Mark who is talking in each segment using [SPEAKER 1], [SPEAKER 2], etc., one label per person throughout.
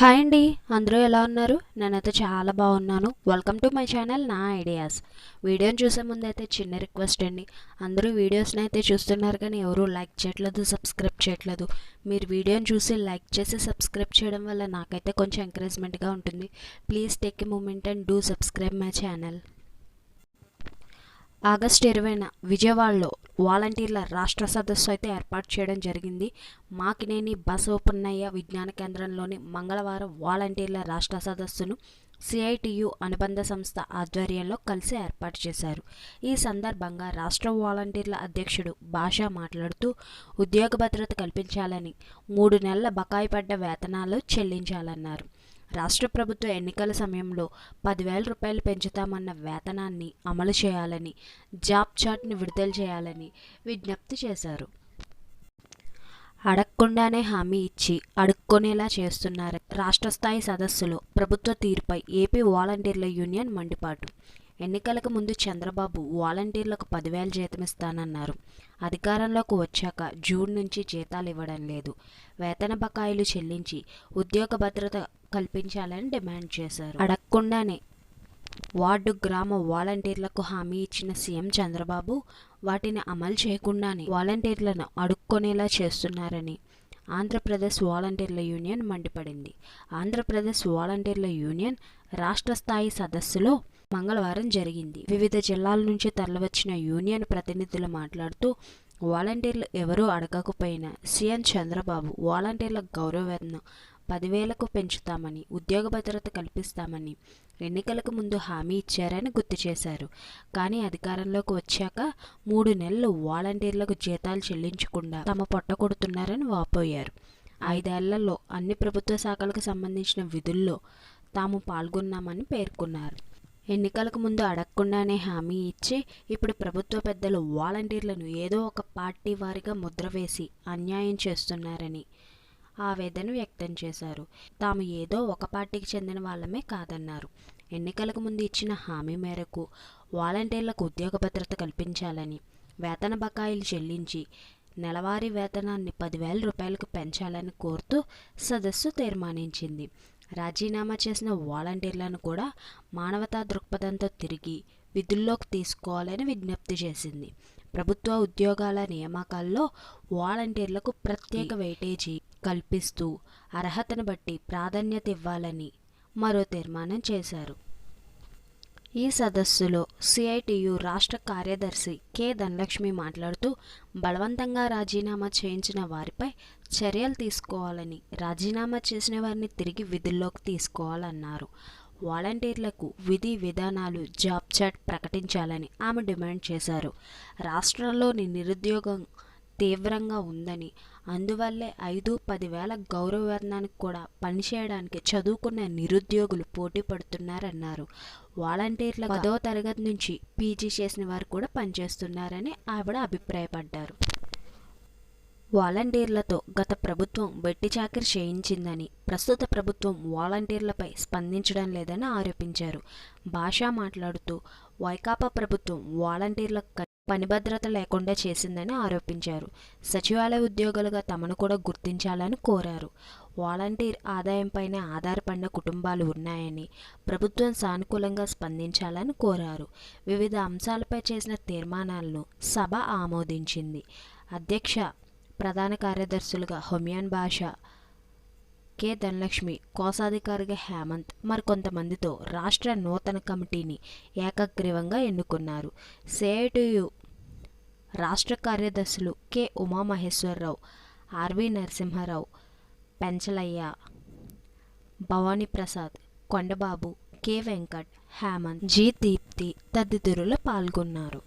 [SPEAKER 1] Hi అండి అందరూ ఎలా ఉన్నారు? నేనైతే చాలా బాగున్నాను. వెల్కమ్ టు మై ఛానల్ నా ఐడియాస్ వీడియోని చూసే ముందు అయితే చిన్న రిక్వెస్ట్ అండి. అందరూ వీడియోస్ని అయితే చూస్తున్నారు కానీ ఎవరూ లైక్ చేయట్లేదు సబ్స్క్రైబ్ చేయట్లేదు. మీరు వీడియోని చూసి లైక్ చేసి సబ్స్క్రైబ్ చేయడం వల్ల నాకైతే కొంచెం ఎంకరేజ్మెంట్గా ఉంటుంది. Please take a moment and do subscribe my channel August ఇరవైన విజయవాడలో వాలంటీర్ల రాష్ట్ర సదస్సు అయితే ఏర్పాటు చేయడం జరిగింది. మాకినేని బసవపున్నయ్య విజ్ఞాన కేంద్రంలోని మంగళవారం వాలంటీర్ల రాష్ట్ర సదస్సును సిఐటియు అనుబంధ సంస్థ ఆధ్వర్యంలో కలిసి ఏర్పాటు చేశారు. ఈ సందర్భంగా రాష్ట్ర వాలంటీర్ల అధ్యక్షుడు భాష మాట్లాడుతూ ఉద్యోగ భద్రత కల్పించాలని మూడు నెలల బకాయి పడ్డ వేతనాలు చెల్లించాలన్నారు. రాష్ట్ర ప్రభుత్వ ఎన్నికల సమయంలో పదివేల రూపాయలు పెంచుతామన్న వేతనాన్ని అమలు చేయాలని జాబ్ చార్ట్ని విడుదల చేయాలని విజ్ఞప్తి చేశారు. అడగకుండానే హామీ ఇచ్చి అడుక్కునేలా చేస్తున్నారు రాష్ట్ర స్థాయి సదస్సులో ప్రభుత్వ తీరుపై ఏపీ వాలంటీర్ల యూనియన్ మండిపాటు. ఎన్నికలకు ముందు చంద్రబాబు వాలంటీర్లకు పదివేల జీతం ఇస్తానన్నారు. అధికారంలోకి వచ్చాక జూన్ నుంచి జీతాలు ఇవ్వడం లేదు. వేతన బకాయిలు చెల్లించి ఉద్యోగ భద్రత కల్పించాలని డిమాండ్ చేశారు. అడగకుండానే వార్డు గ్రామ వాలంటీర్లకు హామీ ఇచ్చిన సీఎం చంద్రబాబు వాటిని అమలు చేయకుండానే వాలంటీర్లను అడుక్కొనేలా చేస్తున్నారని ఆంధ్రప్రదేశ్ వాలంటీర్ల యూనియన్ మండిపడింది. ఆంధ్రప్రదేశ్ వాలంటీర్ల యూనియన్ రాష్ట్ర స్థాయి సదస్సులో మంగళవారం జరిగింది. వివిధ జిల్లాల నుంచి తరలివచ్చిన యూనియన్ ప్రతినిధులు మాట్లాడుతూ వాలంటీర్లు ఎవరూ అడగకపోయినా సీఎం చంద్రబాబు వాలంటీర్ల గౌరవవేతనం పదివేలకు పెంచుతామని ఉద్యోగ భద్రత కల్పిస్తామని ఎన్నికలకు ముందు హామీ ఇచ్చారని గుర్తు చేశారు. కానీ అధికారంలోకి వచ్చాక మూడు నెలలు వాలంటీర్లకు జీతాలు చెల్లించకుండా తమ పొట్ట కొడుతున్నారని వాపోయారు. ఐదేళ్ళలో అన్ని ప్రభుత్వ శాఖలకు సంబంధించిన విధుల్లో తాము పాల్గొన్నామని పేర్కొన్నారు. ఎన్నికలకు ముందు అడగకుండానే హామీ ఇచ్చి ఇప్పుడు ప్రభుత్వ పెద్దలు వాలంటీర్లను ఏదో ఒక పార్టీ వారిగా ముద్ర వేసి అన్యాయం చేస్తున్నారని ఆవేదన వ్యక్తం చేశారు. తాము ఏదో ఒక పార్టీకి చెందిన వాళ్ళమే కాదన్నారు. ఎన్నికలకు ముందు ఇచ్చిన హామీ మేరకు వాలంటీర్లకు ఉద్యోగ భద్రత కల్పించాలని వేతన బకాయిలు చెల్లించి నెలవారీ వేతనాన్ని పదివేల రూపాయలకు పెంచాలని కోరుతూ సదస్సు తీర్మానించింది. రాజీనామా చేసిన వాలంటీర్లను కూడా మానవతా దృక్పథంతో తిరిగి విధుల్లోకి తీసుకోవాలని విజ్ఞప్తి చేసింది. ప్రభుత్వ ఉద్యోగాల నియామకాల్లో వాలంటీర్లకు ప్రత్యేక వెయిటేజీ కల్పిస్తూ అర్హతను బట్టి ప్రాధాన్యత ఇవ్వాలని మరో తీర్మానం చేశారు. ఈ సదస్సులో సిఐటియు రాష్ట్ర కార్యదర్శి కె. ధనలక్ష్మి మాట్లాడుతూ బలవంతంగా రాజీనామా చేయించిన వారిపై చర్యలు తీసుకోవాలని రాజీనామా చేసిన వారిని తిరిగి విధుల్లోకి తీసుకోవాలన్నారు. వాలంటీర్లకు విధి విధానాలు జాబ్ చాట్ ప్రకటించాలని ఆమె డిమాండ్ చేశారు. రాష్ట్రంలోని నిరుద్యోగం తీవ్రంగా ఉందని. అందువల్లే ఐదు పదివేల గౌరవ కూడా పనిచేయడానికి చదువుకున్న నిరుద్యోగులు పోటీ పడుతున్నారన్నారు. వాలంటీర్ల పదో తరగతి నుంచి పీజీ చేసిన వారు కూడా పనిచేస్తున్నారని ఆవిడ అభిప్రాయపడ్డారు. వాలంటీర్లతో గత ప్రభుత్వం వెట్టి చాకిరి చేయించిందని ప్రస్తుత ప్రభుత్వం వాలంటీర్లపై స్పందించడం లేదని ఆరోపించారు. భాష మాట్లాడుతూ వైకాపా ప్రభుత్వం పని పనిభద్రత లేకుండా చేసిందని ఆరోపించారు. సచివాలయ ఉద్యోగులుగా తమను కూడా గుర్తించాలని కోరారు. వాలంటీర్ ఆదాయంపైనే ఆధారపడిన కుటుంబాలు ఉన్నాయని ప్రభుత్వం సానుకూలంగా స్పందించాలని కోరారు. వివిధ అంశాలపై చేసిన తీర్మానాలను సభ ఆమోదించింది. అధ్యక్ష ప్రధాన కార్యదర్శులుగా హొమియాన్ భాష కె. ధనలక్ష్మి కోశాధికారిగా హేమంత్ మరికొంతమందితో రాష్ట్ర నూతన కమిటీని ఏకగ్రీవంగా ఎన్నుకున్నారు. సిఐటియు రాష్ట్ర కార్యదర్శులు K. Umamaheswararao RV Narasimha Rao Penchalaiah Bhavaniprasad Kondababu K. Venkat Hemant G. Deepti తదితరులు పాల్గొన్నారు.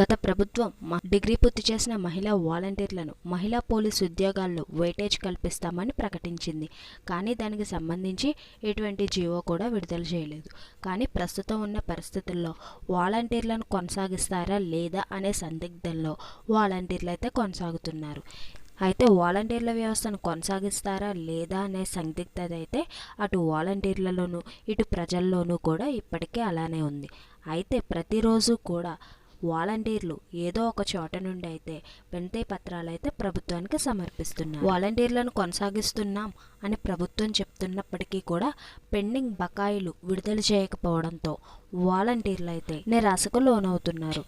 [SPEAKER 1] గత ప్రభుత్వం డిగ్రీ పూర్తి చేసిన మహిళా వాలంటీర్లను మహిళా పోలీస్ ఉద్యోగాల్లో వెయిటేజ్ కల్పిస్తామని ప్రకటించింది. కానీ దానికి సంబంధించి ఎటువంటి జీవో కూడా విడుదల చేయలేదు. కానీ ప్రస్తుతం ఉన్న పరిస్థితుల్లో వాలంటీర్లను కొనసాగిస్తారా లేదా అనే సందిగ్ధంలో వాలంటీర్లు అయితే కొనసాగుతున్నారు. అయితే వాలంటీర్ల వ్యవస్థను కొనసాగిస్తారా లేదా అనే సందిగ్ధత అయితే అటు వాలంటీర్లలోనూ ఇటు ప్రజల్లోనూ కూడా ఇప్పటికే అలానే ఉంది. అయితే ప్రతిరోజు కూడా వాలంటీర్లు ఏదో ఒక చోట నుండి అయితే వినతి పత్రాలు అయితే ప్రభుత్వానికి సమర్పిస్తున్నారు. వాలంటీర్లను కొనసాగిస్తున్నాం అని ప్రభుత్వం చెప్తున్నప్పటికీ కూడా పెండింగ్ బకాయిలు విడుదల చేయకపోవడంతో వాలంటీర్లు అయితే నిరాశకు లోనవుతున్నారు.